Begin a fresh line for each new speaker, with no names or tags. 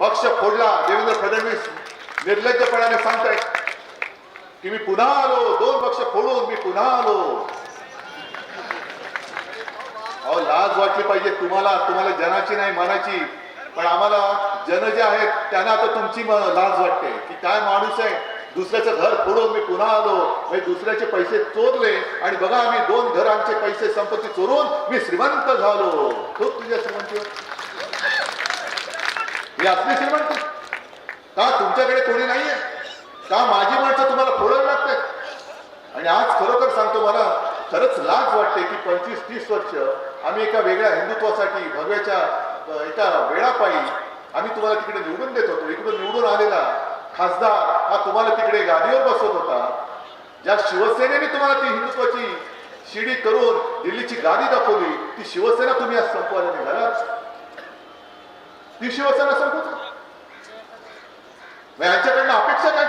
पक्ष फोडला. देवेंद्र फडणवीस निर्लज्जपणाने सांगताय की मी पुन्हा आलो. दोन पक्ष फोडून मी पुन्हा आलो. अहो लाज वाटली पाहिजे तुम्हाला. तुम्हाला जनाची नाही मनाची. पण आम्हाला जन जे आहेत त्यांना आता तुमची लाज वाटते की काय माणूस आहे. दुसऱ्याचं घर फोडून मी पुन्हा आलो. म्हणजे दुसऱ्याचे पैसे चोरले. आणि बघा आम्ही दोन घरांचे पैसे संपत्ती चोरून मी श्रीमंत झालो. खूप तुझ्या श्रीमंत ही असली श्रीमंत का तुमच्याकडे कोणी नाहीये? का माझी माणसं तुम्हाला फोडायला लागतात आणि आज खरोखर सांगतो मला खरंच लाज वाटते की पंचवीस तीस वर्ष आम्ही एका वेगळ्या हिंदुत्वासाठी भव्याच्या एका वेळापायी आम्ही तुम्हाला तिकडे निवडून देत होतो. इकडून निवडून आलेला खासदार हा तुम्हाला तिकडे गादीवर बसवत होता. ज्या शिवसेनेने तुम्हाला ती हिंदुत्वाची शिडी करून दिल्लीची गादी दाखवली ती शिवसेना तुम्ही आज संपवायला निघालात ती शिवसेना सरकूच यांच्याकडनं अपेक्षा काय